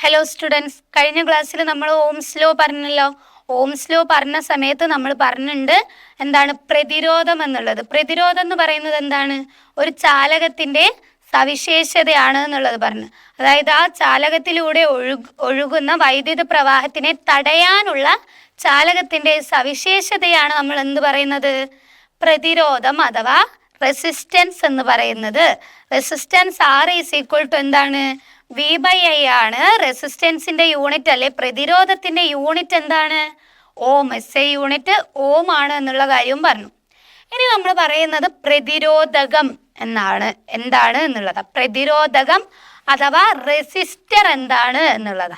Hello students കഴിഞ്ഞ ക്ലാസ്സിൽ നമ്മൾ ഓംസ് ലോ പറഞ്ഞല്ലോ. ഓംസ് ലോ പറഞ്ഞ സമയത്ത് നമ്മൾ പറഞ്ഞിട്ടുണ്ട് എന്താണ് പ്രതിരോധം എന്നുള്ളത്. പ്രതിരോധം എന്ന് പറയുന്നത് എന്താണ്? ഒരു ചാലകത്തിന്റെ സവിശേഷതയാണ് എന്നുള്ളത് പറഞ്ഞു. അതായത് ആ ചാലകത്തിലൂടെ ഒഴുകു ഒഴുകുന്ന വൈദ്യുത പ്രവാഹത്തിനെ തടയാനുള്ള ചാലകത്തിന്റെ സവിശേഷതയാണ് നമ്മൾ എന്ത് പറയുന്നത്? പ്രതിരോധം അഥവാ റെസിസ്റ്റൻസ് എന്ന് പറയുന്നത്. Resistance R is equal to എന്താണ്? വി ബൈ ഐ ആണ് റെസിസ്റ്റൻസിന്റെ യൂണിറ്റ് അല്ലെ? പ്രതിരോധത്തിന്റെ യൂണിറ്റ് എന്താണ്? Ohm S I unit ohm ആണ് എന്നുള്ള കാര്യവും പറഞ്ഞു. ഇനി നമ്മൾ പറയുന്നത് പ്രതിരോധകം എന്നാണ്. എന്താണ് എന്നുള്ളത്. പ്രതിരോധകം അഥവാ റെസിസ്റ്റർ എന്താണ് എന്നുള്ളത്.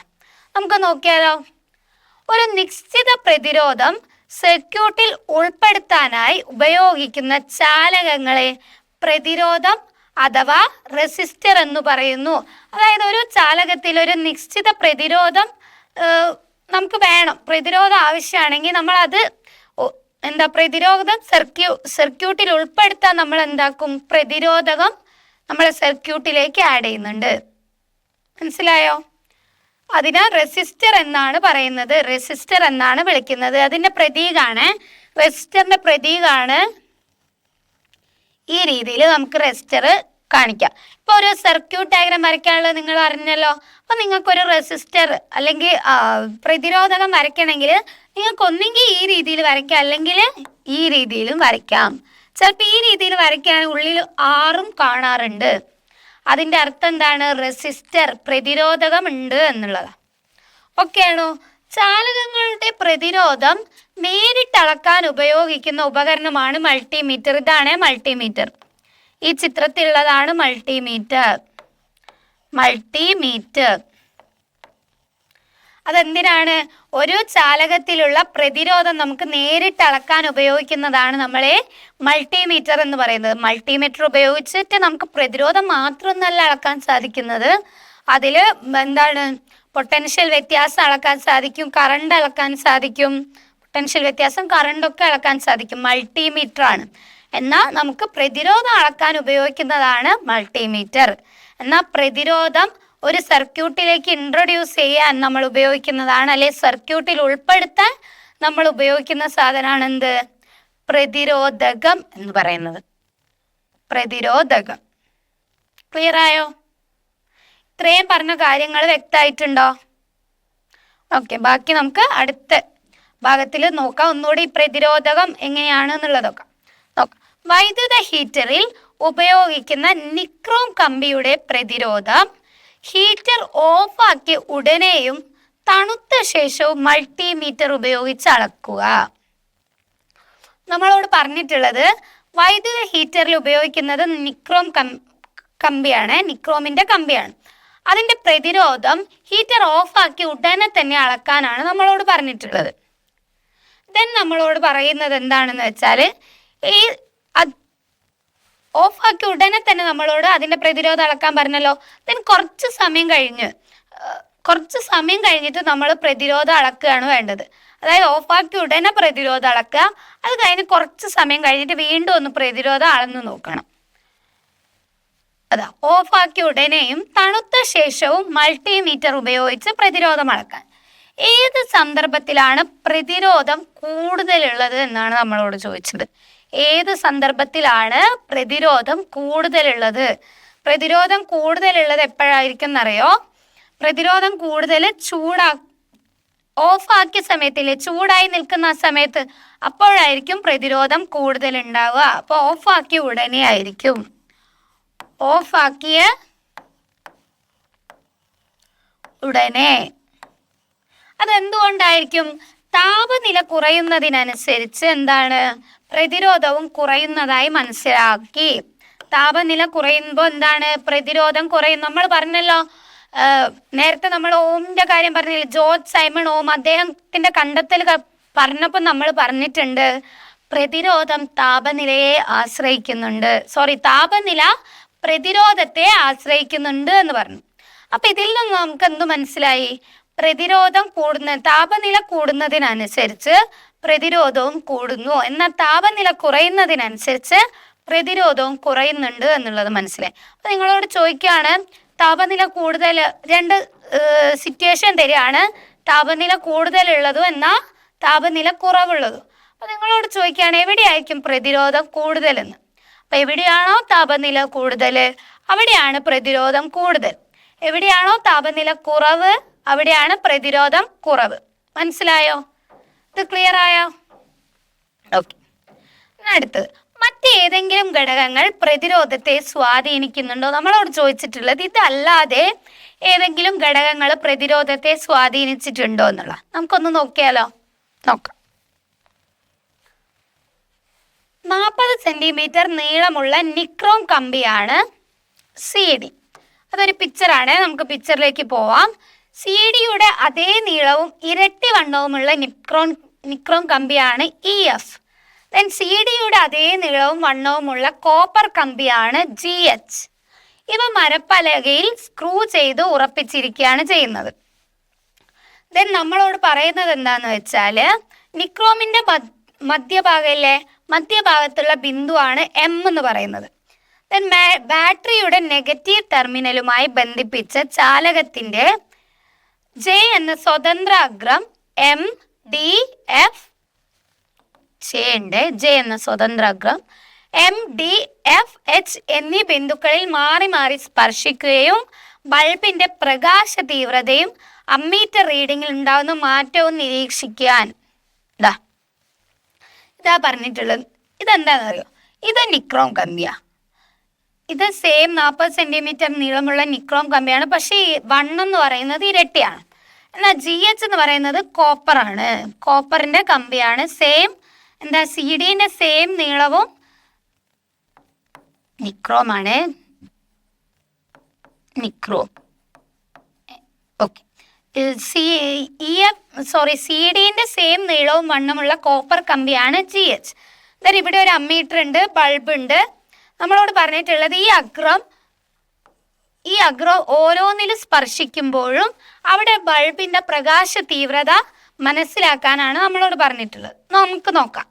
നമുക്ക് നോക്കിയാലോ. ഒരു നിശ്ചിത പ്രതിരോധം സർക്യൂട്ടിൽ ഉൾപ്പെടുത്താനായി ഉപയോഗിക്കുന്ന ചാലകങ്ങളെ പ്രതിരോധം അഥവാ റെസിസ്റ്റർ എന്ന് പറയുന്നു. അതായത് ഒരു ചാലകത്തിൽ ഒരു നിശ്ചിത പ്രതിരോധം നമുക്ക് വേണം. പ്രതിരോധം ആവശ്യമാണെങ്കിൽ അത് എന്താ പ്രതിരോധം? സർക്യൂ സർക്യൂട്ടിൽ ഉൾപ്പെടുത്താൻ നമ്മൾ എന്താക്കും? പ്രതിരോധകം നമ്മളെ സർക്യൂട്ടിലേക്ക് ആഡ് ചെയ്യുന്നുണ്ട്. മനസ്സിലായോ? അതിനെ റെസിസ്റ്റർ എന്നാണ് പറയുന്നത്. റെസിസ്റ്റർ എന്നാണ് വിളിക്കുന്നത്. അതിന്റെ പ്രതീകാണ് റെസിസ്റ്ററിന്റെ പ്രതീകാണ് ഈ രീതിയിൽ നമുക്ക് റെസിസ്റ്റർ കാണിക്കാം. ഇപ്പോൾ ഒരു സർക്യൂട്ട് ഡയഗ്രാം വരയ്ക്കാനുള്ളത് നിങ്ങൾ അറിഞ്ഞല്ലോ. അപ്പോൾ നിങ്ങൾക്കൊരു റെസിസ്റ്റർ അല്ലെങ്കിൽ പ്രതിരോധകം വരയ്ക്കണമെങ്കിൽ നിങ്ങൾക്ക് ഒന്നെങ്കിൽ ഈ രീതിയിൽ വരയ്ക്കാം. അല്ലെങ്കിൽ ഈ രീതിയിലും വരയ്ക്കാം. ചിലപ്പോൾ ഈ രീതിയിൽ വരയ്ക്കാൻ ഉള്ളിൽ ആറും കാണാറുണ്ട്. അതിന്റെ അർത്ഥം എന്താണ്? റെസിസ്റ്റർ പ്രതിരോധകം ഉണ്ട് എന്നുള്ളതാണ് ഓക്കെയാണോ? ചാലകങ്ങളുടെ പ്രതിരോധം നേരിട്ട് അളക്കാൻ ഉപയോഗിക്കുന്ന ഉപകരണമാണ് മൾട്ടിമീറ്റർ ഇതാണ് മൾട്ടിമീറ്റർ ഈ ചിത്രത്തിലുള്ളതാണ് മൾട്ടിമീറ്റർ മൾട്ടിമീറ്റർ അതെന്തിനാണ്? ഒരു ചാലകത്തിലുള്ള പ്രതിരോധം നമുക്ക് നേരിട്ട് അളക്കാൻ ഉപയോഗിക്കുന്നതാണ് നമ്മളെ മൾട്ടിമീറ്റർ എന്ന് പറയുന്നത്. മൾട്ടിമീറ്റർ ഉപയോഗിച്ചിട്ട് നമുക്ക് പ്രതിരോധം മാത്രമൊന്നല്ല അളക്കാൻ സാധിക്കുന്നത്. അതിൽ എന്താണ്? പൊട്ടൻഷ്യൽ വ്യത്യാസം അളക്കാൻ സാധിക്കും കറണ്ട് അളക്കാൻ സാധിക്കും. പൊട്ടൻഷ്യൽ വ്യത്യാസം കറണ്ടൊക്കെ അളക്കാൻ സാധിക്കും. മൾട്ടിമീറ്റർ ആണ് എന്നാൽ നമുക്ക് പ്രതിരോധം അളക്കാൻ ഉപയോഗിക്കുന്നതാണ് മൾട്ടിമീറ്റർ എന്നാൽ പ്രതിരോധം ഒരു സർക്യൂട്ടിലേക്ക് ഇൻട്രൊഡ്യൂസ് ചെയ്യാൻ നമ്മൾ ഉപയോഗിക്കുന്നതാണ്. അല്ലെ സർക്യൂട്ടിൽ ഉൾപ്പെടുത്താൻ നമ്മൾ ഉപയോഗിക്കുന്ന സാധനമാണ് എന്ത്? പ്രതിരോധകം എന്ന് പറയുന്നത്. പ്രതിരോധകം. ക്ലിയർ ആയോ? ഇത്രയും പറഞ്ഞ കാര്യങ്ങൾ വ്യക്തമായിട്ടുണ്ടോ? ഓക്കെ ബാക്കി നമുക്ക് അടുത്ത ഭാഗത്തിൽ നോക്കാം. ഒന്നുകൂടി പ്രതിരോധകം എങ്ങനെയാണ് എന്നുള്ളതൊക്കെ. വൈദ്യുത ഹീറ്ററിൽ ഉപയോഗിക്കുന്ന നിക്രോം കമ്പിയുടെ പ്രതിരോധം ഹീറ്റർ ഓഫാക്കിയ ഉടനെയും തണുത്ത ശേഷവും മൾട്ടിമീറ്റർ ഉപയോഗിച്ച് അളക്കുക. നമ്മളോട് പറഞ്ഞിട്ടുള്ളത് വൈദ്യുത ഹീറ്ററിൽ ഉപയോഗിക്കുന്നത് നിക്രോം കമ്പിയാണ് നിക്രോമിന്റെ കമ്പിയാണ്. അതിന്റെ പ്രതിരോധം ഹീറ്റർ ഓഫാക്കി ഉടനെ തന്നെ അളക്കാനാണ് നമ്മളോട് പറഞ്ഞിട്ടുള്ളത്. ദെൻ നമ്മളോട് പറയുന്നത് എന്താണെന്ന് വെച്ചാൽ ഈ അത് ആക്കി ഉടനെ തന്നെ നമ്മളോട് അതിന്റെ പ്രതിരോധം അളക്കാൻ പറഞ്ഞല്ലോ. ദെൻ കുറച്ച് സമയം കഴിഞ്ഞ് കുറച്ച് സമയം കഴിഞ്ഞിട്ട് നമ്മൾ പ്രതിരോധം അളക്കുകയാണ് വേണ്ടത്. അതായത് ഓഫാക്കി ഉടനെ പ്രതിരോധം അളക്കുക അത് കഴിഞ്ഞ് കുറച്ച് സമയം കഴിഞ്ഞിട്ട് വീണ്ടും ഒന്ന് പ്രതിരോധം അളന്നു നോക്കണം. അതാ ഓഫാക്കി ഉടനെയും തണുത്ത ശേഷവും മൾട്ടിമീറ്റർ ഉപയോഗിച്ച് പ്രതിരോധം അളക്കാൻ. ഏത് സന്ദർഭത്തിലാണ് പ്രതിരോധം കൂടുതലുള്ളത് എന്നാണ് നമ്മളോട് ചോദിച്ചത്. ഏത് സന്ദർഭത്തിലാണ് പ്രതിരോധം കൂടുതലുള്ളത്? പ്രതിരോധം കൂടുതലുള്ളത് എപ്പോഴായിരിക്കും എന്നറിയോ? പ്രതിരോധം കൂടുതൽ ചൂടാ ഓഫ് ഓഫാക്കിയ സമയത്തില്ലേ ചൂടായി നിൽക്കുന്ന ആ സമയത്ത് അപ്പോഴായിരിക്കും പ്രതിരോധം കൂടുതൽ ഉണ്ടാവുക അപ്പോൾ ഓഫാക്കിയ ഉടനെ ആയിരിക്കും. ഓഫാക്കിയ ഉടനെ. അതെന്തുകൊണ്ടായിരിക്കും? താപനില കുറയുന്നതിനനുസരിച്ച് എന്താണ്? പ്രതിരോധവും കുറയുന്നതായി മനസ്സിലാക്കി. താപനില കുറയുമ്പോൾ എന്താണ്? പ്രതിരോധം കുറയും. നമ്മൾ പറഞ്ഞല്ലോ നേരത്തെ നമ്മൾ ഓമിന്റെ കാര്യം പറഞ്ഞില്ലേ ജോർജ് സൈമൺ ഓം അദ്ദേഹത്തിന്റെ കണ്ടെത്തൽ പറഞ്ഞപ്പോൾ നമ്മൾ പറഞ്ഞിട്ടുണ്ട് പ്രതിരോധം താപനിലയെ ആശ്രയിക്കുന്നുണ്ട്. സോറി താപനില പ്രതിരോധത്തെ ആശ്രയിക്കുന്നുണ്ട് എന്ന് പറഞ്ഞു. അപ്പൊ ഇതിൽ നിന്ന് നമുക്ക് എന്ത് മനസ്സിലായി? പ്രതിരോധം കൂടുന്ന താപനില കൂടുന്നതിനനുസരിച്ച് പ്രതിരോധവും കൂടുന്നു. എന്നാൽ താപനില കുറയുന്നതിനനുസരിച്ച് പ്രതിരോധവും കുറയുന്നുണ്ട് എന്നുള്ളത് മനസ്സിലായി. അപ്പൊ നിങ്ങളോട് ചോദിക്കുകയാണ് താപനില കൂടുതൽ രണ്ട് സിറ്റുവേഷൻ തരികയാണ്. താപനില കൂടുതലുള്ളതും എന്നാൽ താപനില കുറവുള്ളതും. അപ്പൊ നിങ്ങളോട് ചോദിക്കുകയാണ് എവിടെയായിരിക്കും പ്രതിരോധം കൂടുതലെന്ന്? അപ്പൊ എവിടെയാണോ താപനില കൂടുതൽ അവിടെയാണ് പ്രതിരോധം കൂടുതൽ. എവിടെയാണോ താപനില കുറവ് അവിടെയാണ് പ്രതിരോധം കുറവ്. മനസ്സിലായോ? ഇത് ക്ലിയർ ആയോ? ഓക്കെ അടുത്തത്. മറ്റേതെങ്കിലും ഘടകങ്ങൾ പ്രതിരോധത്തെ സ്വാധീനിക്കുന്നുണ്ടോ? നമ്മളോട് ചോദിച്ചിട്ടുള്ളത് ഇതല്ലാതെ ഏതെങ്കിലും ഘടകങ്ങൾ പ്രതിരോധത്തെ സ്വാധീനിച്ചിട്ടുണ്ടോ എന്നുള്ള. നമുക്കൊന്ന് നോക്കിയാലോ? നോക്കാം. നാൽപ്പത് സെന്റിമീറ്റർ നീളമുള്ള നിക്രോം കമ്പിയാണ് സി ഡി. അതൊരു പിക്ചറാണ് നമുക്ക് പിക്ചറിലേക്ക് പോവാം. സി ഡിയുടെ അതേ നീളവും ഇരട്ടി വണ്ണവുമുള്ള നിക്രോൺ നിക്രോം കമ്പിയാണ് ഇ എഫ് ദെൻ സി ഡിയുടെ അതേ നീളവും വണ്ണവുമുള്ള കോപ്പർ കമ്പിയാണ് ജി എച്ച് ഇവ മരപ്പലകയിൽ സ്ക്രൂ ചെയ്ത് ഉറപ്പിച്ചിരിക്കുകയാണ് ചെയ്യുന്നത്. ദെൻ നമ്മളോട് പറയുന്നത് എന്താന്ന് വെച്ചാൽ നിക്രോമിന്റെ മധ്യഭാഗയിലെ മധ്യഭാഗത്തുള്ള ബിന്ദുവാണ് എം എന്ന് പറയുന്നത്. ദെൻ ബാറ്ററിയുടെ നെഗറ്റീവ് ടെർമിനലുമായി ബന്ധിപ്പിച്ച ചാലകത്തിന്റെ ജെ എന്ന സ്വതന്ത്ര അഗ്രം M D F J J എന്ന സ്വതന്ത്ര അഗ്രം എം ഡി എഫ് എച്ച് എന്നീ ബിന്ദുക്കളിൽ മാറി മാറി സ്പർശിക്കുകയും ബൾബിന്റെ പ്രകാശ തീവ്രതയും അമ്മീറ്റർ റീഡിങ്ങിൽ ഉണ്ടാകുന്ന മാറ്റവും നിരീക്ഷിക്കാൻ. ഇതാ ഇതാ പറഞ്ഞിട്ടുള്ളത്. ഇതെന്താണെന്ന് അറിയോ ഇത് നിക്രോം കമ്പിയാ ഇത് സെയിം നാൽപ്പത് സെന്റിമീറ്റർ നീളമുള്ള നിക്രോം കമ്പിയാണ്. പക്ഷേ ഈ വണ്ണം എന്ന് പറയുന്നത് ഇരട്ടിയാണ്. എന്നാൽ ജി എച്ച് എന്ന് പറയുന്നത് കോപ്പറാണ് കോപ്പറിന്റെ കമ്പിയാണ്. സെയിം എന്താ സി ഡിന്റെ സെയിം നീളവും നിക്രോമാണ് nichrome C E F sorry C ഡിന്റെ same നീളവും വണ്ണമുള്ള കോപ്പർ കമ്പിയാണ് ജി എച്ച് ഇവിടെ ഒരു അമ്മീറ്റർ ഉണ്ട് ബൾബ് ഉണ്ട്. നമ്മളോട് പറഞ്ഞിട്ടുള്ളത് ഈ അഗ്രം ഈ അഗ്രം ഓരോന്നിലും സ്പർശിക്കുമ്പോഴും അവിടെ ബൾബിന്റെ പ്രകാശ തീവ്രത മനസ്സിലാക്കാനാണ് നമ്മളോട് പറഞ്ഞിട്ടുള്ളത്. നമുക്ക് നോക്കാം.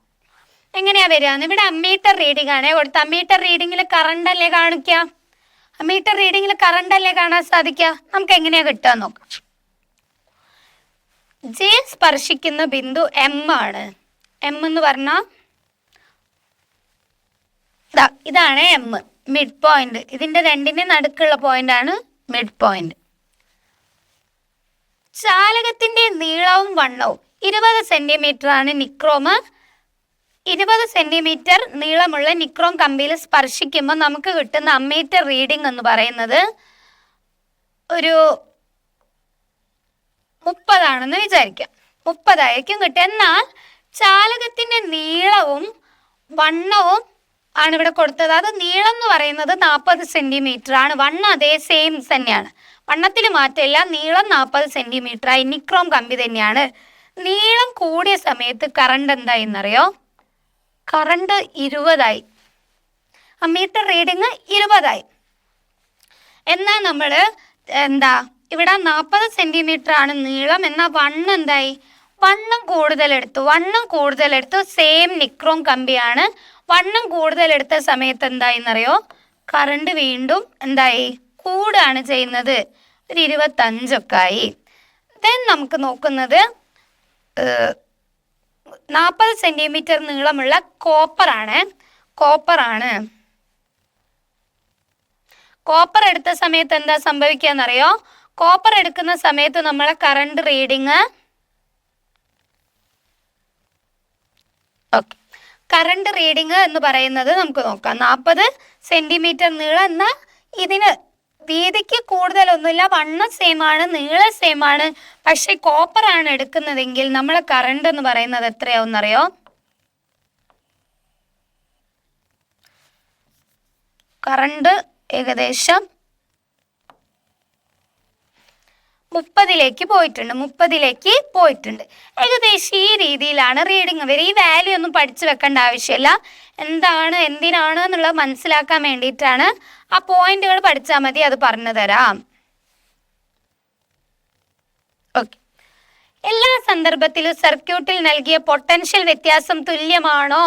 എങ്ങനെയാ വരിക? ഇവിടെ അമ്മീറ്റർ റീഡിംഗ് ആണ്. കൊടുത്ത അമ്മീറ്റർ റീഡിങ്ങിൽ കറണ്ട് അല്ലേ കാണിക്കുക അമ്മീറ്റർ റീഡിങ്ങിൽ കറണ്ട് അല്ലേ കാണാൻ സാധിക്കുക നമുക്ക് എങ്ങനെയാ കിട്ടുക നോക്കാം. ജെ സ്പർശിക്കുന്ന ബിന്ദു എം ആണ്. എം എന്ന് പറഞ്ഞാൽ ഇതാണ് എം മിഡ് പോയിന്റ് ഇതിന്റെ രണ്ടിന്റെ നടുക്കുള്ള പോയിന്റ് ആണ് മിഡ് പോയിന്റ് ചാലകത്തിന്റെ നീളവും വണ്ണവും ഇരുപത് സെന്റിമീറ്റർ ആണ് നിക്രോമ് ഇരുപത് സെന്റിമീറ്റർ നീളമുള്ള നിക്രോം കമ്പിയിൽ സ്പർശിക്കുമ്പോൾ നമുക്ക് കിട്ടുന്ന അമ്മീറ്റർ റീഡിംഗ് എന്ന് പറയുന്നത് ഒരു മുപ്പതാണെന്ന് വിചാരിക്കാം. മുപ്പതായിരിക്കും കിട്ടുക. എന്നാൽ ചാലകത്തിന്റെ നീളവും വണ്ണവും ആണ് ഇവിടെ കൊടുത്തത്. അത് നീളം എന്ന് പറയുന്നത് നാൽപ്പത് സെന്റിമീറ്റർ ആണ്. വണ്ണം അതേ സെയിം തന്നെയാണ്. വണ്ണത്തിൽ മാറ്റമില്ല. നീളം നാൽപ്പത് സെന്റിമീറ്റർ ആയി നിക്രോം കമ്പി തന്നെയാണ്. നീളം കൂടിയ സമയത്ത് കറണ്ട് എന്തായി എന്നറിയോ കറണ്ട് ഇരുപതായി മീറ്റർ റീഡിങ് ഇരുപതായി. എന്നാൽ നമ്മൾ എന്താ ഇവിടെ നാൽപ്പത് സെന്റിമീറ്റർ ആണ് നീളം. എന്നാൽ വണ്ണം എന്തായി? വണ്ണം കൂടുതലെടുത്തു. വണ്ണം കൂടുതലെടുത്തു. സെയിം നിക്രോം കമ്പിയാണ് വണ്ണം കൂടുതലെടുത്ത സമയത്ത് എന്തായിന്നറിയോ? കറണ്ട് വീണ്ടും എന്തായി? കൂടാണ് ചെയ്യുന്നത്. ഒരു ഇരുപത്തഞ്ചൊക്കെ ആയി ദെൻ നമുക്ക് നോക്കുന്നത് നാൽപ്പത് സെന്റിമീറ്റർ നീളമുള്ള കോപ്പറാണ്. കോപ്പറാണ്. കോപ്പർ എടുത്ത സമയത്ത് എന്താ സംഭവിക്കാന്നറിയോ? കോപ്പർ എടുക്കുന്ന സമയത്ത് നമ്മളെ current reading okay. Current reading എന്ന് പറയുന്നത് നമുക്ക് നോക്കാം. നാൽപ്പത് സെന്റിമീറ്റർ നീളം എന്നാൽ ഇതിന് വീതിക്ക് കൂടുതലൊന്നുമില്ല. വണ്ണം സെയിം ആണ് നീളം സെയിം ആണ്. പക്ഷെ കോപ്പർ ആണ് എടുക്കുന്നതെങ്കിൽ നമ്മളെ കറണ്ട് എന്ന് പറയുന്നത് എത്രയാവും അറിയോ കറണ്ട് ഏകദേശം മുപ്പതിലേക്ക് പോയിട്ടുണ്ട് മുപ്പതിലേക്ക് പോയിട്ടുണ്ട്. ഏകദേശം ഈ രീതിയിലാണ് റീഡിങ് വരെ ഈ വാല്യൂ ഒന്നും പഠിച്ചു വെക്കേണ്ട ആവശ്യമില്ല. എന്താണ് എന്തിനാണ് എന്നുള്ളത് മനസ്സിലാക്കാൻ വേണ്ടിയിട്ടാണ് ആ പോയിന്റുകൾ പഠിച്ചാൽ മതി അത് പറഞ്ഞു തരാം. ഓക്കെ എല്ലാ സന്ദർഭത്തിലും സർക്യൂട്ടിൽ നൽകിയ പൊട്ടൻഷ്യൽ വ്യത്യാസം തുല്യമാണോ?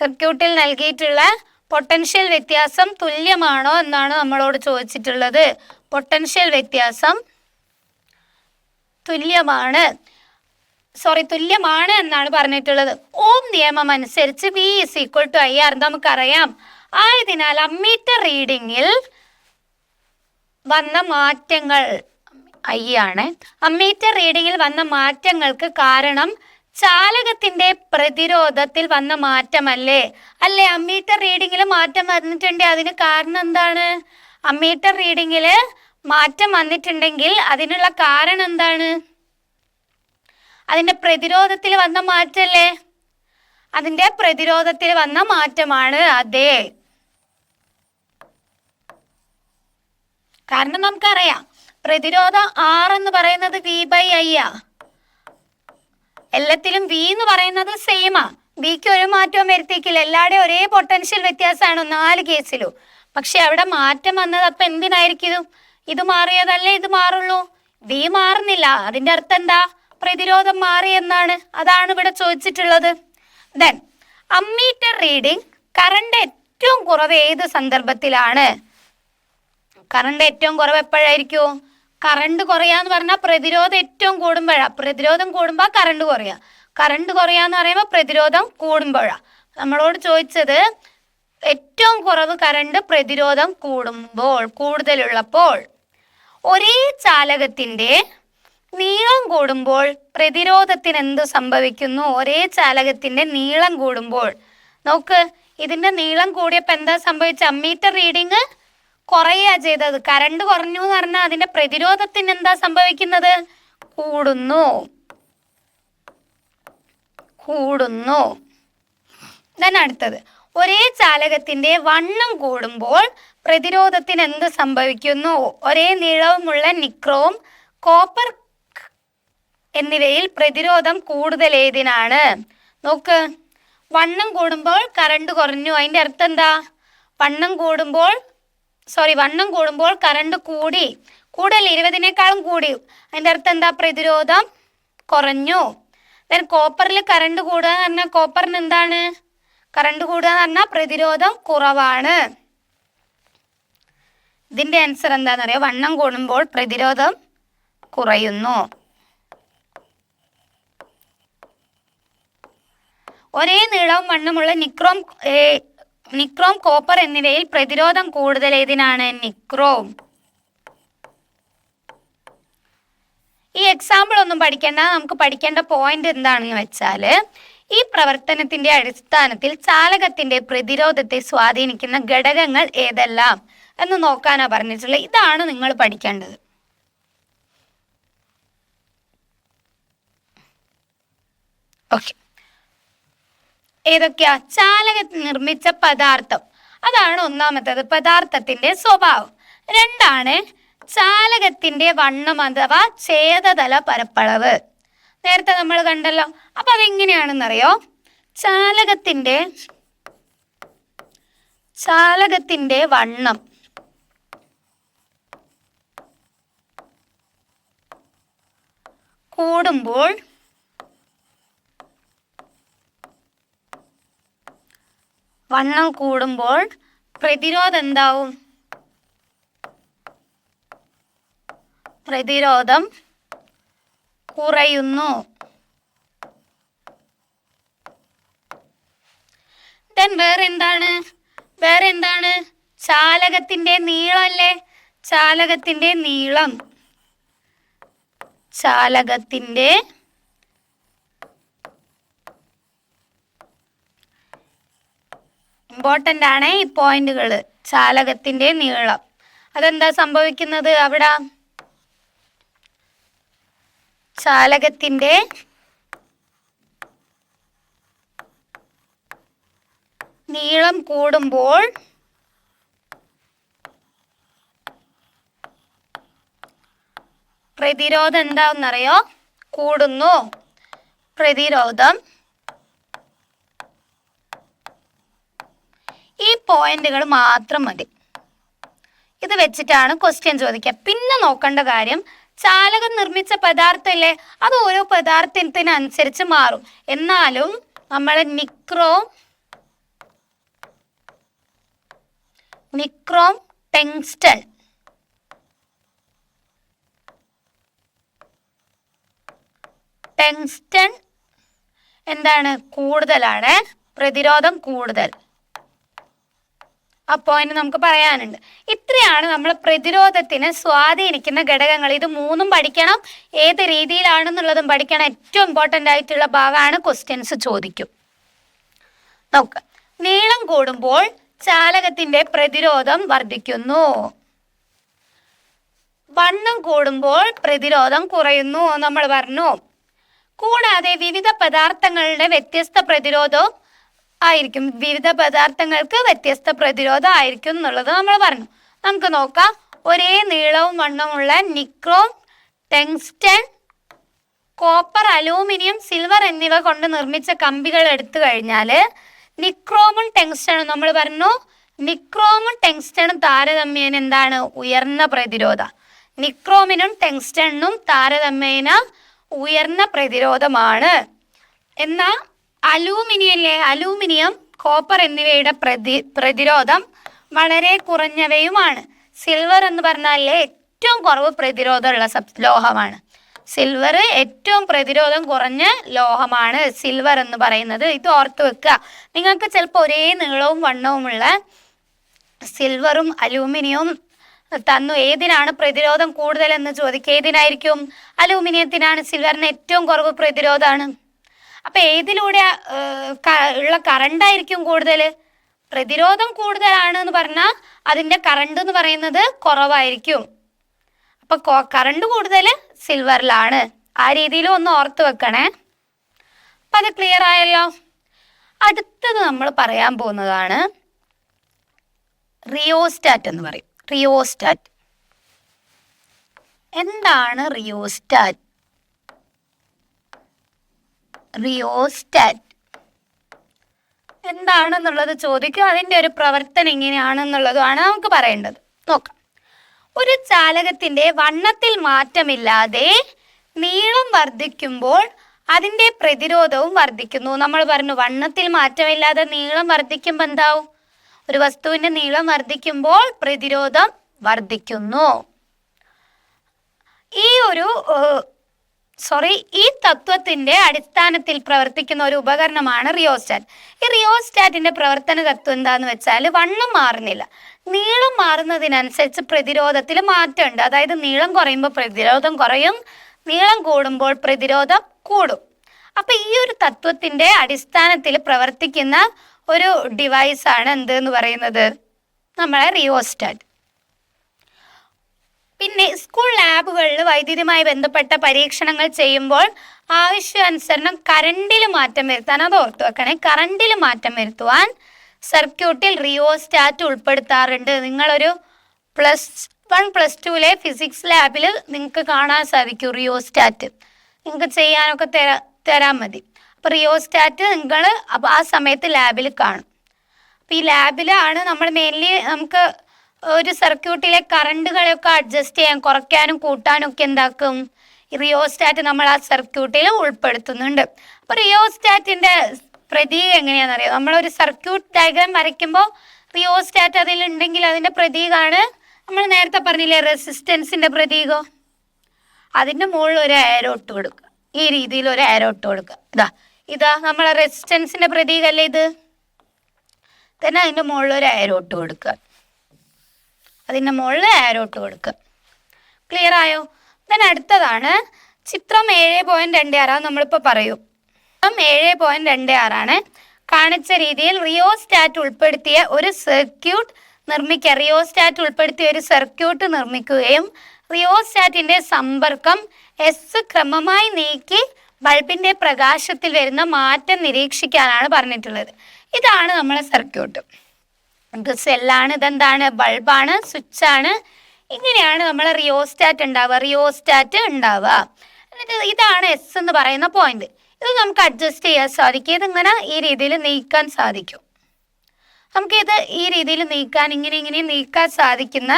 സർക്യൂട്ടിൽ നൽകിയിട്ടുള്ള പൊട്ടൻഷ്യൽ വ്യത്യാസം തുല്യമാണോ എന്നാണ് നമ്മളോട് ചോദിച്ചിട്ടുള്ളത്. പൊട്ടൻഷ്യൽ വ്യത്യാസം തുല്യമാണ്. സോറി തുല്യമാണ് എന്നാണ് പറഞ്ഞിട്ടുള്ളത്. ഓം നിയമം അനുസരിച്ച് V is equal to I R നമുക്കറിയാം. ആയതിനാൽ അമ്മീറ്റർ റീഡിങ്ങിൽ വന്ന മാറ്റങ്ങൾ ഐ ആണ്. അമ്മീറ്റർ റീഡിങ്ങിൽ വന്ന മാറ്റങ്ങൾക്ക് കാരണം ചാലകത്തിന്റെ പ്രതിരോധത്തിൽ വന്ന മാറ്റമല്ലേ? അല്ലേ? അമ്മീറ്റർ റീഡിങ്ങിൽ മാറ്റം വന്നിട്ടുണ്ട്. അതിന് കാരണം എന്താണ്? അമ്മീറ്റർ റീഡിങ്ങിൽ മാറ്റം വന്നിട്ടുണ്ടെങ്കിൽ അതിനുള്ള കാരണം എന്താണ്? അതിന്റെ പ്രതിരോധത്തിൽ വന്ന മാറ്റല്ലേ? അതിന്റെ പ്രതിരോധത്തിൽ വന്ന മാറ്റമാണ് അതെ. കാരണം നമുക്കറിയാം പ്രതിരോധം ആർ എന്ന് പറയുന്നത് വി ബൈ ഐ ആ. എല്ലാത്തിലും വി എന്ന് പറയുന്നത് സെയിമാ വിക്ക് ഒരു മാറ്റവും വരുത്തിക്കില്ല എല്ലാവരുടെയും ഒരേ പൊട്ടൻഷ്യൽ വ്യത്യാസമാണ് നാല് കേസിലും പക്ഷെ അവിടെ മാറ്റം വന്നത് അപ്പൊ എന്തിനായിരിക്കും? ഇത് മാറിയതല്ലേ ഇത് മാറുള്ളൂ? വി മാറുന്നില്ല. അതിന്റെ അർത്ഥം എന്താ? പ്രതിരോധം മാറി എന്നാണ്. അതാണ് ഇവിടെ ചോദിച്ചിട്ടുള്ളത്. ദെൻ അമ്മീറ്റർ റീഡിംഗ് കറണ്ട് ഏറ്റവും കുറവ് ഏത് സന്ദർഭത്തിലാണ്? കറണ്ട് ഏറ്റവും കുറവ് എപ്പോഴായിരിക്കും? കറണ്ട് കുറയാന്ന് പറഞ്ഞാൽ പ്രതിരോധം ഏറ്റവും കൂടുമ്പോഴാണ് പ്രതിരോധം കൂടുമ്പോൾ കറണ്ട് കുറയുക കറണ്ട് കുറയാന്ന് പറയുമ്പോൾ പ്രതിരോധം കൂടുമ്പോഴാണ് നമ്മളോട് ചോദിച്ചത് ഏറ്റവും കുറവ് കറണ്ട് പ്രതിരോധം കൂടുമ്പോൾ കൂടുതലുള്ളപ്പോൾ ഒരേ ചാലകത്തിന്റെ നീളം കൂടുമ്പോൾ പ്രതിരോധത്തിന് എന്ത് സംഭവിക്കുന്നു? ഒരേ ചാലകത്തിന്റെ നീളം കൂടുമ്പോൾ. നോക്ക് ഇതിന്റെ നീളം കൂടിയപ്പോൾ എന്താ സംഭവിച്ച അമ്മീറ്റർ റീഡിങ് കുറയുക ചെയ്തത്. കറണ്ട് കുറഞ്ഞു എന്ന് പറഞ്ഞാൽ അതിന്റെ പ്രതിരോധത്തിന് എന്താ സംഭവിക്കുന്നത്? കൂടുന്നു. കൂടുന്നു. then അടുത്തത്. ഒരേ ചാലകത്തിന്റെ വണ്ണം കൂടുമ്പോൾ പ്രതിരോധത്തിന് എന്ത് സംഭവിക്കുന്നു? ഒരേ നീളവുമുള്ള നിക്രോം കോപ്പർ എന്നിവയിൽ പ്രതിരോധം കൂടുതൽ ഏതിനാണ് നോക്ക്. വണ്ണം കൂടുമ്പോൾ കറണ്ട് കുറഞ്ഞു. അതിന്റെ അർത്ഥം എന്താ? വണ്ണം കൂടുമ്പോൾ സോറി വണ്ണം കൂടുമ്പോൾ കറണ്ട് കൂടി. കൂടുതൽ ഇരുപതിനേക്കാളും കൂടി. അതിന്റെ അർത്ഥം എന്താ? പ്രതിരോധം കുറഞ്ഞു. ദെൻ കോപ്പറിൽ കറണ്ട് കൂടുക എന്ന് പറഞ്ഞാൽ കോപ്പറിന് എന്താണ്? കറണ്ട് കൂടുക എന്ന് പറഞ്ഞാൽ പ്രതിരോധം കുറവാണ്. ഇതിന്റെ ആൻസർ എന്താണെന്നറിയോ? വണ്ണം കൂടുമ്പോൾ പ്രതിരോധം കുറയുന്നു. ഒരേ നീളവും വണ്ണമുള്ള നിക്രോം നിക്രോം കോപ്പർ എന്നിവയിൽ പ്രതിരോധം കൂടുതൽ ഏതിനാണ്? നിക്രോം. ഈ എക്സാമ്പിൾ ഒന്നും പഠിക്കേണ്ട. നമുക്ക് പഠിക്കേണ്ട പോയിന്റ് എന്താണെന്ന് വെച്ചാൽ ഈ പ്രവർത്തനത്തിന്റെ അടിസ്ഥാനത്തിൽ ചാലകത്തിന്റെ പ്രതിരോധത്തെ സ്വാധീനിക്കുന്ന ഘടകങ്ങൾ ഏതെല്ലാം? എന്ന് നോക്കാനാ പറഞ്ഞിട്ടുള്ളത്. ഇതാണ് നിങ്ങൾ പഠിക്കേണ്ടത്. ഓക്കെ. ഏതൊക്കെയാ? ചാലകത്തിൽ നിർമ്മിച്ച പദാർത്ഥം. അതാണ് ഒന്നാമത്തേത്. പദാർത്ഥത്തിന്റെ സ്വഭാവം. രണ്ടാണ് ചാലകത്തിന്റെ വണ്ണം അഥവാ ഛേദതല പരപ്പളവ്. നേരത്തെ നമ്മൾ കണ്ടല്ലോ. അപ്പൊ അതെങ്ങനെയാണെന്നറിയോ? ചാലകത്തിന്റെ ചാലകത്തിന്റെ വണ്ണം. കൂടുമ്പോൾ വണ്ണം കൂടുമ്പോൾ പ്രതിരോധം എന്താവും? പ്രതിരോധം കുറയുന്നു. ദെൻ വേറെ എന്താണ് വേറെ എന്താണ് ചാലകത്തിന്റെ നീളം. നീളം ഇമ്പോർട്ടന്റ് ആണ് ഈ പോയിന്റുകൾ ചാലകത്തിന്റെ നീളം. അതെന്താ സംഭവിക്കുന്നത് അവിടെ? ചാലകത്തിന്റെ നീളം കൂടുമ്പോൾ പ്രതിരോധം എന്താണെന്നറിയോ കൂടുന്നു. പ്രതിരോധം. ഈ പോയിന്റുകൾ മാത്രം മതി. ഇത് വെച്ചിട്ടാണ് ക്വസ്റ്റ്യൻ ചോദിക്കുക. പിന്നെ നോക്കേണ്ട കാര്യം ചാലകം നിർമ്മിച്ച പദാർത്ഥമല്ലേ? അത് ഓരോ പദാർത്ഥത്തിനനുസരിച്ച് മാറും. എന്നാലും നമ്മളെ നിക്രോം നിക്രോം ടെങ്സ്റ്റൺ ടെങ്സ്റ്റൺ എന്താണ്? കൂടുതലാണ്. പ്രതിരോധം കൂടുതൽ. ആ പോയിന്റ് നമുക്ക് പറയാനുണ്ട്. ഇത്രയാണ് നമ്മൾ പ്രതിരോധത്തിന് സ്വാധീനിക്കുന്ന ഘടകങ്ങൾ. ഇത് മൂന്നും പഠിക്കണം. ഏത് രീതിയിലാണെന്നുള്ളതും പഠിക്കണം. ഏറ്റവും ഇമ്പോർട്ടന്റ് ആയിട്ടുള്ള ഭാഗമാണ് ക്വസ്റ്റ്യൻസ് ചോദിക്കും. നോക്ക്. നീളം കൂടുമ്പോൾ ചാലകത്തിന്റെ പ്രതിരോധം വർദ്ധിക്കുന്നു. വണ്ണം കൂടുമ്പോൾ പ്രതിരോധം കുറയുന്നു. നമ്മൾ പറഞ്ഞു. കൂടാതെ വിവിധ പദാർത്ഥങ്ങളുടെ വ്യത്യസ്ത പ്രതിരോധവും ആയിരിക്കും. വിവിധ പദാർത്ഥങ്ങൾക്ക് വ്യത്യസ്ത പ്രതിരോധം ആയിരിക്കും എന്നുള്ളത് നമ്മൾ പറഞ്ഞു. നമുക്ക് നോക്കാം. ഒരേ നീളവും വണ്ണമുള്ള nichrome tungsten copper aluminium silver എന്നിവ കൊണ്ട് നിർമ്മിച്ച കമ്പികൾ എടുത്തു കഴിഞ്ഞാൽ നിക്രോമും ടെങ്സ്റ്റണും നമ്മൾ പറഞ്ഞു. നിക്രോമും ടെങ്സ്റ്റണും താരതമ്യേന എന്താണ്? ഉയർന്ന പ്രതിരോധ. നിക്രോമിനും ടെങ്സ്റ്റണിനും താരതമ്യേന ഉയർന്ന പ്രതിരോധമാണ്. എന്നാൽ അലൂമിനിയല്ലേ? അലൂമിനിയം കോപ്പർ എന്നിവയുടെ പ്രതി പ്രതിരോധം വളരെ കുറഞ്ഞവയുമാണ്. സിൽവർ എന്ന് പറഞ്ഞാൽ ഏറ്റവും കുറവ് പ്രതിരോധമുള്ള സബ് ലോഹമാണ്. സിൽവർ ഏറ്റവും പ്രതിരോധം കുറഞ്ഞ ലോഹമാണ് സിൽവർ എന്ന് പറയുന്നത്. ഇത് ഓർത്ത് വെക്കുക. നിങ്ങൾക്ക് ചിലപ്പോൾ ഒരേ നീളവും വണ്ണവുമുള്ള സിൽവറും അലൂമിനിയവും തന്നു. ഏതിനാണ് പ്രതിരോധം കൂടുതൽ എന്ന് ചോദിക്കുക ഏതിനായിരിക്കും? അലൂമിനിയത്തിനാണ് സിൽവറിന് ഏറ്റവും കുറവ് പ്രതിരോധമാണ്. അപ്പൊ ഏതിലൂടെ ഉള്ള കറണ്ട് ആയിരിക്കും കൂടുതൽ പ്രതിരോധം കൂടുതലാണ് എന്ന് പറഞ്ഞാൽ അതിന്റെ കറണ്ട് എന്ന് പറയുന്നത് കുറവായിരിക്കും. അപ്പൊ കറണ്ട് കൂടുതൽ സിൽവറിലാണ്. ആ രീതിയിൽ ഒന്ന് ഓർത്ത് വെക്കണേ. അപ്പൊ അത് ക്ലിയർ ആയല്ലോ. അടുത്തത് നമ്മൾ പറയാൻ പോകുന്നതാണ് റിയോസ്റ്റാറ്റ് എന്ന് പറയും. റിയോസ്റ്റാറ്റ് എന്താണ് റിയോസ്റ്റാറ്റ് റിയോസ്റ്റാറ്റ് എന്താണെന്നുള്ളത് ചോദിക്കും അതിന്റെ ഒരു പ്രവർത്തനം എങ്ങനെയാണെന്നുള്ളതുമാണ് നമുക്ക് പറയേണ്ടത്. നോക്കാം. ഒരു ചാലകത്തിന്റെ വണ്ണത്തിൽ മാറ്റമില്ലാതെ നീളം വർദ്ധിക്കുമ്പോൾ അതിന്റെ പ്രതിരോധവും വർദ്ധിക്കുന്നു. നമ്മൾ പറഞ്ഞു വണ്ണത്തിൽ മാറ്റമില്ലാതെ നീളം വർദ്ധിക്കുമ്പോൾ എന്താവും? ഒരു വസ്തുവിന്റെ നീളം വർദ്ധിക്കുമ്പോൾ പ്രതിരോധം വർദ്ധിക്കുന്നു. ഈ ഒരു സോറി ഈ തത്വത്തിന്റെ അടിസ്ഥാനത്തിൽ പ്രവർത്തിക്കുന്ന ഒരു ഉപകരണമാണ് റിയോസ്റ്റാറ്റ്. ഈ റിയോസ്റ്റാറ്റിന്റെ പ്രവർത്തന തത്വം എന്താന്ന് വെച്ചാൽ വണ്ണം മാറുന്നില്ല. നീളം മാറുന്നതിനനുസരിച്ച് പ്രതിരോധത്തിൽ മാറ്റമുണ്ട്. അതായത് നീളം കുറയുമ്പോൾ പ്രതിരോധം കുറയും നീളം കൂടുമ്പോൾ പ്രതിരോധം കൂടും. അപ്പൊ ഈ ഒരു തത്വത്തിന്റെ അടിസ്ഥാനത്തിൽ പ്രവർത്തിക്കുന്ന ഒരു ഡിവൈസ് എന്ത് എന്ന് പറയുന്നത്? നമ്മളെ റിയോസ്റ്റാറ്റ് പിന്നെ സ്കൂൾ ലാബുകളിൽ വൈദ്യുതിയുമായി ബന്ധപ്പെട്ട പരീക്ഷണങ്ങൾ ചെയ്യുമ്പോൾ ആവശ്യാനുസരണം കറണ്ടിൽ മാറ്റം വരുത്താൻ അത് ഓർത്തു വെക്കണേ. കറണ്ടിൽ മാറ്റം വരുത്തുവാൻ സർക്യൂട്ടിൽ റിയോസ്റ്റാറ്റ് ഉൾപ്പെടുത്താറുണ്ട്. നിങ്ങളൊരു പ്ലസ് വൺ പ്ലസ് ടുവിലെ ഫിസിക്സ് ലാബിൽ നിങ്ങൾക്ക് കാണാൻ സാധിക്കും റിയോസ്റ്റാറ്റ് നിങ്ങൾക്ക് ചെയ്യാനൊക്കെ തരാ തരാൻ മതി. അപ്പോൾ റിയോസ്റ്റാറ്റ് നിങ്ങൾ അപ്പോൾ ആ സമയത്ത് ലാബിൽ കാണും. അപ്പോൾ ഈ ലാബിലാണ് നമ്മൾ മെയിൻലി നമുക്ക് ഒരു സർക്യൂട്ടിലെ കറണ്ടുകളെയൊക്കെ അഡ്ജസ്റ്റ് ചെയ്യാൻ കുറയ്ക്കാനും കൂട്ടാനും ഒക്കെ എന്താക്കും? റിയോസ്റ്റാറ്റ് നമ്മൾ ആ സർക്യൂട്ടിൽ ഉൾപ്പെടുത്തുന്നുണ്ട്. അപ്പോൾ റിയോസ്റ്റാറ്റിന്റെ പ്രതീകം എങ്ങനെയാണെന്നറിയാം നമ്മളൊരു സർക്യൂട്ട് ഡയഗ്രാം വരയ്ക്കുമ്പോൾ റിയോസ്റ്റാറ്റ് അതിലുണ്ടെങ്കിൽ അതിന്റെ പ്രതീകമാണ് നമ്മൾ നേരത്തെ പറഞ്ഞില്ലേ റെസിസ്റ്റൻസിന്റെ പ്രതീകം. അതിന്റെ മുകളിൽ ഒരു ആരോ കൊടുക്കുക. ഈ രീതിയിൽ ഒരു ആരോ കൊടുക്കുക. ഇതാ. ഇതാ നമ്മളെ റെസിസ്റ്റൻസിന്റെ പ്രതീകമല്ലേ ഇത്? തന്നെ അതിന്റെ മുകളിൽ ഒരു ആരോ ഇട്ട് കൊടുക്കുക. അതിന്റെ മുകളിൽ ആരോ ഇട്ട് കൊടുക്കുക. ക്ലിയർ ആയോ? then അടുത്തതാണ് ചിത്രം ഏഴ് പോയിന്റ് രണ്ട് ആറാണ് നമ്മളിപ്പോൾ പറയൂ. ചിത്രം ഏഴ് പോയിന്റ് രണ്ട് ആറാണ് കാണിച്ച രീതിയിൽ റിയോസ്റ്റാറ്റ് ഉൾപ്പെടുത്തിയ ഒരു സർക്യൂട്ട് നിർമ്മിക്കുക. റിയോസ്റ്റാറ്റ് ഉൾപ്പെടുത്തിയ ഒരു സർക്യൂട്ട് നിർമ്മിക്കുകയും റിയോസ്റ്റാറ്റിന്റെ സമ്പർക്കം എസ് ക്രമമായി നീക്കി ബൾബിന്റെ പ്രകാശത്തിൽ വരുന്ന മാറ്റം നിരീക്ഷിക്കാനാണ് പറഞ്ഞിട്ടുള്ളത്. ഇതാണ് നമ്മളെ സർക്യൂട്ട് ഇത് സെല്ലാണ് ഇതെന്താണ്? ബൾബാണ് ആണ് ഇങ്ങനെയാണ് നമ്മൾ റിയോസ്റ്റാറ്റ് ഉണ്ടാവുക റിയോസ്റ്റാറ്റ് ഉണ്ടാവുക. എന്നിട്ട് ഇതാണ് എസ് എന്ന് പറയുന്ന പോയിന്റ് ഇത് നമുക്ക് അഡ്ജസ്റ്റ് ചെയ്യാൻ സാധിക്കും. ഇതിങ്ങനെ ഈ രീതിയിൽ നീക്കാൻ സാധിക്കും. നമുക്കിത് ഈ രീതിയിൽ നീക്കാൻ ഇങ്ങനെ ഇങ്ങനെ നീക്കാൻ സാധിക്കുന്ന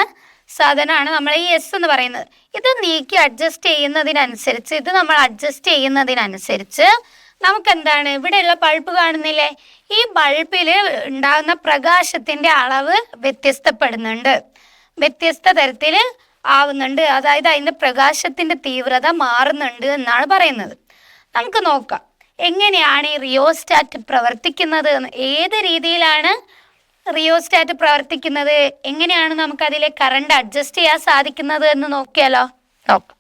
സാധനമാണ് നമ്മൾ ഈ എസ് എന്ന് പറയുന്നത്. ഇത് നീക്കി അഡ്ജസ്റ്റ് ചെയ്യുന്നതിനനുസരിച്ച് ഇത് നമ്മൾ അഡ്ജസ്റ്റ് ചെയ്യുന്നതിനനുസരിച്ച് നമുക്ക് എന്താണ് ഇവിടെയുള്ള ബൾബ് കാണുന്നില്ലേ? ഈ ബൾബിൽ ഉണ്ടാകുന്ന പ്രകാശത്തിന്റെ അളവ് വ്യത്യസ്തപ്പെടുന്നുണ്ട്. വ്യത്യസ്ത തരത്തിൽ ആവുന്നുണ്ട്. അതായത് അതിന്റെ പ്രകാശത്തിന്റെ തീവ്രത മാറുന്നുണ്ട് എന്നാണ് പറയുന്നത്. നമുക്ക് നോക്കാം. എങ്ങനെയാണ് ഈ റിയോസ്റ്റാറ്റ് പ്രവർത്തിക്കുന്നത്? ഏത് രീതിയിലാണ് റിയോസ്റ്റാറ്റ് പ്രവർത്തിക്കുന്നത് എങ്ങനെയാണ് നമുക്ക് അതിലെ കറണ്ട് അഡ്ജസ്റ്റ് ചെയ്യാൻ സാധിക്കുന്നത് എന്ന് നോക്കിയാലോ? നോക്കാം.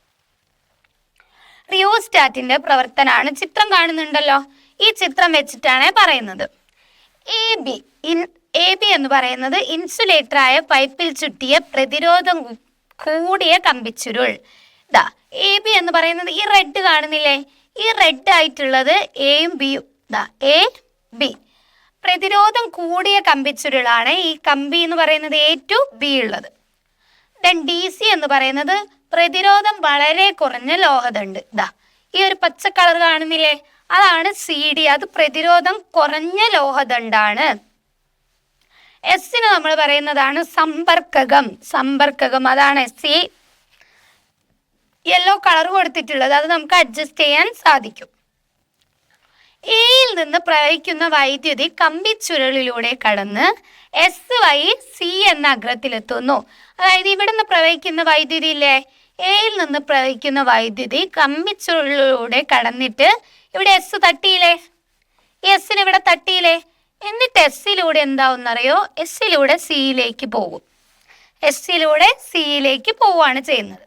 റിയോസ്റ്റാറ്റിന്റെ പ്രവർത്തനമാണ് ചിത്രം കാണുന്നുണ്ടല്ലോ. ഈ ചിത്രം വെച്ചിട്ടാണ് പറയുന്നത്. A B in A B എന്ന് പറയുന്നത് ഇൻസുലേറ്ററായ പൈപ്പിൽ ചുറ്റിയ പ്രതിരോധം കൂടിയ കമ്പിച്ചുരുൾ. ഇതാ എ ബി എന്ന് പറയുന്നത് ഈ റെഡ് കാണുന്നില്ലേ? ഈ റെഡ് ആയിട്ടുള്ളത് എയും ബിയും ഇതാ എ ബി പ്രതിരോധം കൂടിയ കമ്പിച്ചുരുളാണ് ഈ കമ്പി എന്ന് പറയുന്നത് എ ടു ബി ഉള്ളത്. ദെൻ ഡി സി എന്ന് പറയുന്നത് പ്രതിരോധം വളരെ കുറഞ്ഞ ലോഹദണ്ട് ഇതാ ഈ ഒരു പച്ച കളർ കാണുന്നില്ലേ? അതാണ് സി ഡി അത് പ്രതിരോധം കുറഞ്ഞ ലോഹദണ്ഡാണ്. എസിന് നമ്മൾ പറയുന്നതാണ് സമ്പർക്കകം. സമ്പർക്കകം അതാണ് എസ് സി യെല്ലോ കളർ കൊടുത്തിട്ടുള്ളത്. അത് നമുക്ക് അഡ്ജസ്റ്റ് ചെയ്യാൻ സാധിക്കും. എയിൽ നിന്ന് പ്രവഹിക്കുന്ന വൈദ്യുതി കമ്പിച്ചുരുളിലൂടെ കടന്ന് എസ് വഴി സി എന്ന അഗ്രത്തിലെത്തുന്നു. അതായത് ഇവിടെ നിന്ന് പ്രവഹിക്കുന്ന വൈദ്യുതി ഇല്ലേ? എയിൽ നിന്ന് പ്രവഹിക്കുന്ന വൈദ്യുതി കമ്പിച്ചുരുളിലൂടെ കടന്നിട്ട് ഇവിടെ എസ് തട്ടിയില്ലേ? എസ്സിന് ഇവിടെ തട്ടിയില്ലേ? എന്നിട്ട് എസ്സിലൂടെ എന്താവുന്നറിയോ? എസ്സിലൂടെ സിയിലേക്ക് പോകും. എസ്സിലൂടെ സിയിലേക്ക് പോവുകയാണ് ചെയ്യുന്നത്.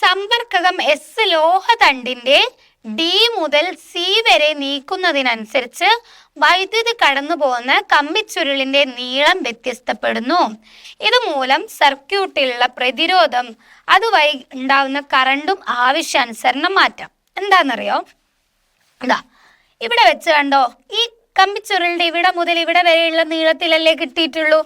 സമ്പർക്കകം എസ് ലോഹതണ്ടിന്റെ ഡി മുതൽ സി വരെ നീക്കുന്നതിനനുസരിച്ച് വൈദ്യുതി കടന്നു പോകുന്ന കമ്പിച്ചുരുളിന്റെ നീളം വ്യത്യസ്തപ്പെടുന്നു. ഇതുമൂലം സർക്യൂട്ടിലുള്ള പ്രതിരോധം അതുവഴി ഉണ്ടാവുന്ന കറണ്ടും ആവശ്യാനുസരണം മാറ്റാം. എന്താണെന്നറിയോ? ഇതാ ഇവിടെ വെച്ച് കണ്ടോ? ഈ കമ്പിച്ചുരുളിന്റെ ഇവിടെ മുതൽ ഇവിടെ വരെയുള്ള നീളത്തിലല്ലേ കിട്ടിയിട്ടുള്ളൂ?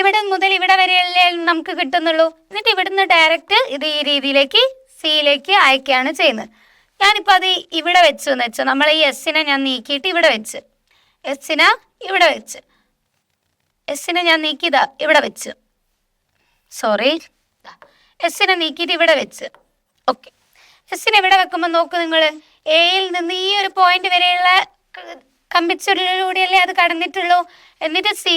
ഇവിടെ മുതൽ ഇവിടെ വരെയല്ലേ നമുക്ക് കിട്ടുന്നുള്ളൂ. എന്നിട്ട് ഇവിടുന്ന് ഡയറക്റ്റ് ഇത് ഈ രീതിയിലേക്ക് സിയിലേക്ക് അയക്കുകയാണ് ചെയ്യുന്നത്. ഞാനിപ്പോൾ അത് ഇവിടെ വെച്ചു എന്ന് വെച്ചാൽ നമ്മൾ ഈ എസ്സിനെ ഞാൻ നീക്കിയിട്ട് ഇവിടെ വെച്ച്. എസ്സിനെ ഇവിടെ വെച്ച്. എസ്സിനെ ഞാൻ നീക്കിയതാ ഇവിടെ വെച്ച്. സോറി എസ്സിനെ നീക്കിയിട്ട് ഇവിടെ വെച്ച്. ഓക്കെ എസ്സിനെ ഇവിടെ വെക്കുമ്പോൾ നോക്ക് നിങ്ങൾ എയിൽ നിന്ന് ഈ ഒരു പോയിന്റ് വരെയുള്ള കമ്പിച്ചുരുളിലൂടെയല്ലേ അത് കടന്നിട്ടുള്ളൂ. എന്നിട്ട് സി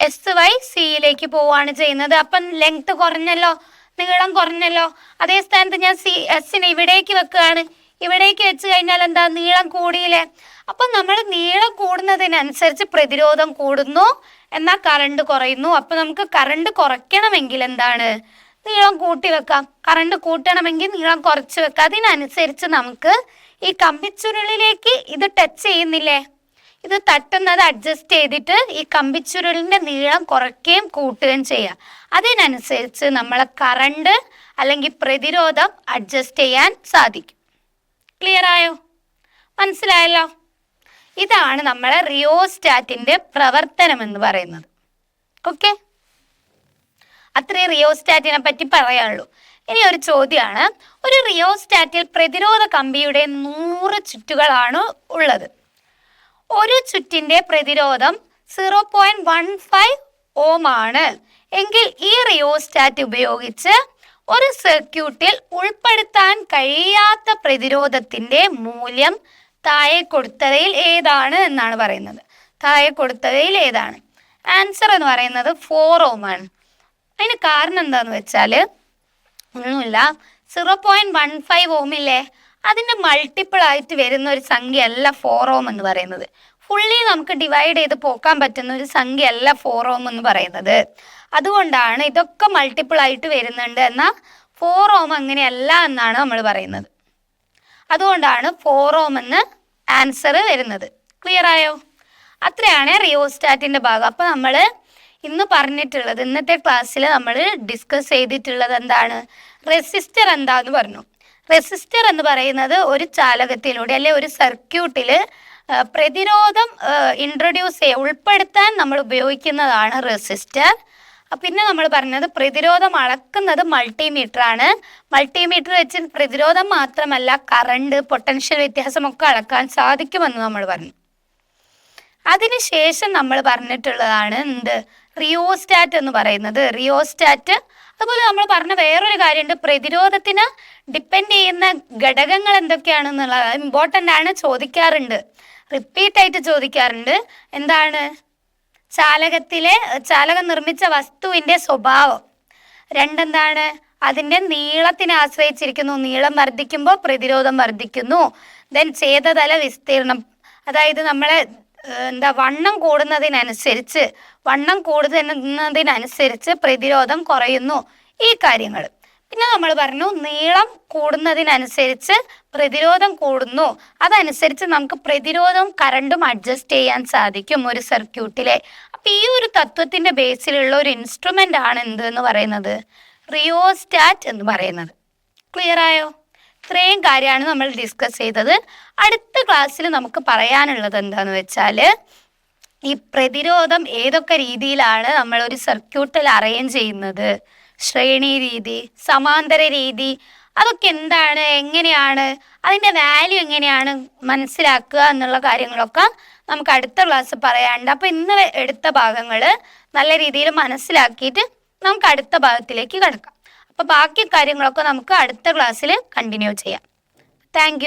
എസ് വൈ സിയിലേക്ക് പോവാണ് ചെയ്യുന്നത്. അപ്പം ലെങ്ത് കുറഞ്ഞല്ലോ നീളം കുറഞ്ഞല്ലോ. അതേ സ്ഥാനത്ത് ഞാൻ സി എസിനെ ഇവിടേക്ക് വെക്കുകയാണ്. ഇവിടേക്ക് വെച്ച് കഴിഞ്ഞാൽ എന്താ? നീളം കൂടിയില്ലേ? അപ്പം നമ്മൾ നീളം കൂടുന്നതിനനുസരിച്ച് പ്രതിരോധം കൂടുന്നു. എന്നാൽ കറണ്ട് കുറയുന്നു. അപ്പം നമുക്ക് കറണ്ട് കുറയ്ക്കണമെങ്കിൽ എന്താണ്? നീളം കൂട്ടി വെക്കാം. കറണ്ട് കൂട്ടണമെങ്കിൽ നീളം കുറച്ച് വെക്കാം. അതിനനുസരിച്ച് നമുക്ക് ഈ കമ്പിച്ചുരുളിലേക്ക് ഇത് ടച്ച് ചെയ്യുന്നില്ലേ? ഇത് തട്ടുന്നത് അഡ്ജസ്റ്റ് ചെയ്തിട്ട് ഈ കമ്പിച്ചുരുളിന്റെ നീളം കുറയ്ക്കുകയും കൂട്ടുകയും ചെയ്യാം അതിനനുസരിച്ച് നമ്മളെ കറണ്ട് അല്ലെങ്കിൽ പ്രതിരോധം അഡ്ജസ്റ്റ് ചെയ്യാൻ സാധിക്കും. ക്ലിയർ ആയോ? മനസ്സിലായല്ലോ? ഇതാണ് നമ്മളെ റിയോസ്റ്റാറ്റിന്റെ പ്രവർത്തനം എന്ന് പറയുന്നത്. ഓക്കെ അത്രേ റിയോസ്റ്റാറ്റിനെ പറ്റി പറയാനുള്ളൂ. ഇനി ഒരു ചോദ്യമാണ്. ഒരു റിയോസ്റ്റാറ്റിൽ പ്രതിരോധ കമ്പിയുടെ നൂറ് ചുറ്റുകളാണ് ഉള്ളത്. ഒരു ചുറ്റിന്റെ പ്രതിരോധം zero point one five ohm ആണ്. എങ്കിൽ ഈ റിയോസ്റ്റാറ്റ് ഉപയോഗിച്ച് ഒരു സർക്യൂട്ടിൽ ഉൾപ്പെടുത്താൻ കഴിയാത്ത പ്രതിരോധത്തിന്റെ മൂല്യം താഴെ കൊടുത്തവയിൽ ഏതാണ് എന്നാണ് പറയുന്നത്. താഴെ കൊടുത്തവയിൽ ഏതാണ്? ആൻസർ എന്ന് പറയുന്നത് ഫോർ ഓം ആണ്. അതിന് കാരണം എന്താന്ന് വെച്ചാൽ ഒന്നുമില്ല. സീറോ പോയിന്റ് വൺ ഫൈവ് ഓമില്ലേ അതിന്റെ മൾട്ടിപ്പിൾ ആയിട്ട് വരുന്ന ഒരു സംഖ്യ അല്ല ഫോർ ഓം എന്ന് പറയുന്നത്. ഫുള്ളി നമുക്ക് ഡിവൈഡ് ചെയ്ത് പോക്കാൻ പറ്റുന്ന ഒരു സംഖ്യ അല്ല ഫോർ ഓം എന്ന് പറയുന്നത്. അതുകൊണ്ടാണ് ഇതൊക്കെ മൾട്ടിപ്പിൾ ആയിട്ട് വരുന്നുണ്ട് എന്നാൽ ഫോർ ഓം അങ്ങനെയല്ല എന്നാണ് നമ്മൾ പറയുന്നത്. അതുകൊണ്ടാണ് ഫോർ ഓം എന്ന് ആൻസർ വരുന്നത്. ക്ലിയർ ആയോ? അത്രയാണ് റിയോസ്റ്റാറ്റിന്റെ ഭാഗം. അപ്പോൾ നമ്മൾ ഇന്ന് പറഞ്ഞിട്ടുള്ളത് ഇന്നത്തെ ക്ലാസ്സിൽ നമ്മൾ ഡിസ്കസ് ചെയ്തിട്ടുള്ളത് എന്താണ്? റെസിസ്റ്റർ എന്താന്ന് പറഞ്ഞു. റെസിസ്റ്റർ എന്ന് പറയുന്നത് ഒരു ചാലകത്തിലൂടെ അല്ലെ ഒരു സർക്യൂട്ടിൽ പ്രതിരോധം ഇൻട്രൊഡ്യൂസ് ചെയ്യുക ഉൾപ്പെടുത്താൻ നമ്മൾ ഉപയോഗിക്കുന്നതാണ് റെസിസ്റ്റർ. പിന്നെ നമ്മൾ പറഞ്ഞത് പ്രതിരോധം അളക്കുന്നത് മൾട്ടിമീറ്റർ ആണ് മൾട്ടിമീറ്റർ വെച്ച് പ്രതിരോധം മാത്രമല്ല കറണ്ട് പൊട്ടൻഷ്യൽ വ്യത്യാസമൊക്കെ അളക്കാൻ സാധിക്കുമെന്ന് നമ്മൾ പറഞ്ഞു. അതിനുശേഷം നമ്മൾ പറഞ്ഞിട്ടുള്ളതാണ് എന്ത്? റിയോസ്റ്റാറ്റ് എന്ന് പറയുന്നത്. റിയോസ്റ്റാറ്റ് അതുപോലെ നമ്മൾ പറഞ്ഞ വേറൊരു കാര്യമുണ്ട്. പ്രതിരോധത്തിന് ഡിപ്പെൻഡ് ചെയ്യുന്ന ഘടകങ്ങൾ എന്തൊക്കെയാണെന്നുള്ളത് ഇമ്പോർട്ടന്റ് ആണ് ചോദിക്കാറുണ്ട്. റിപ്പീറ്റ് ആയിട്ട് ചോദിക്കാറുണ്ട്. എന്താണ്? ചാലകത്തിലെ ചാലകം നിർമ്മിച്ച വസ്തുവിന്റെ സ്വഭാവം. രണ്ടെന്താണ്? അതിന്റെ നീളത്തിനെ ആശ്രയിച്ചിരിക്കുന്നു. നീളം വർദ്ധിക്കുമ്പോൾ പ്രതിരോധം വർദ്ധിക്കുന്നു. ദെൻ ഛേദതല വിസ്തീർണം. അതായത് നമ്മളെ എന്താ വണ്ണം കൂടുന്നതിനനുസരിച്ച് വണ്ണം കൂടുന്നതിനനുസരിച്ച് പ്രതിരോധം കുറയുന്നു ഈ കാര്യങ്ങൾ. പിന്നെ നമ്മൾ പറഞ്ഞു നീളം കൂടുന്നതിനനുസരിച്ച് പ്രതിരോധം കൂടുന്നു. അതനുസരിച്ച് നമുക്ക് പ്രതിരോധവും കറണ്ടും അഡ്ജസ്റ്റ് ചെയ്യാൻ സാധിക്കും ഒരു സർക്യൂട്ടിലെ. അപ്പം ഈ ഒരു തത്വത്തിന്റെ ബേസിലുള്ള ഒരു ഇൻസ്ട്രുമെന്റ് ആണ് എന്ത് എന്ന് പറയുന്നത്? റിയോസ്റ്റാറ്റ് എന്ന് പറയുന്നത്. ക്ലിയർ ആയോ? ഇത്രയും കാര്യമാണ് നമ്മൾ ഡിസ്കസ് ചെയ്തത്. അടുത്ത ക്ലാസ്സിൽ നമുക്ക് പറയാനുള്ളത് എന്താന്ന് വെച്ചാൽ ഈ പ്രതിരോധം ഏതൊക്കെ രീതിയിലാണ് നമ്മൾ ഒരു സർക്യൂട്ടിൽ അറേഞ്ച് ചെയ്യുന്നത്? ശ്രേണി രീതി സമാന്തര രീതി അതൊക്കെ എന്താണ് എങ്ങനെയാണ് അതിന്റെ വാല്യൂ എങ്ങനെയാണ് മനസ്സിലാക്കുക എന്നുള്ള കാര്യങ്ങളൊക്കെ നമുക്ക് അടുത്ത ക്ലാസ് പറയാനുണ്ട്. അപ്പോൾ ഇന്ന് എടുത്ത ഭാഗങ്ങൾ നല്ല രീതിയിൽ മനസ്സിലാക്കിയിട്ട് നമുക്ക് അടുത്ത ഭാഗത്തിലേക്ക് കിടക്കാം. അപ്പോൾ ബാക്കി കാര്യങ്ങളൊക്കെ നമുക്ക് അടുത്ത ക്ലാസ്സിൽ കണ്ടിന്യൂ ചെയ്യാം. താങ്ക്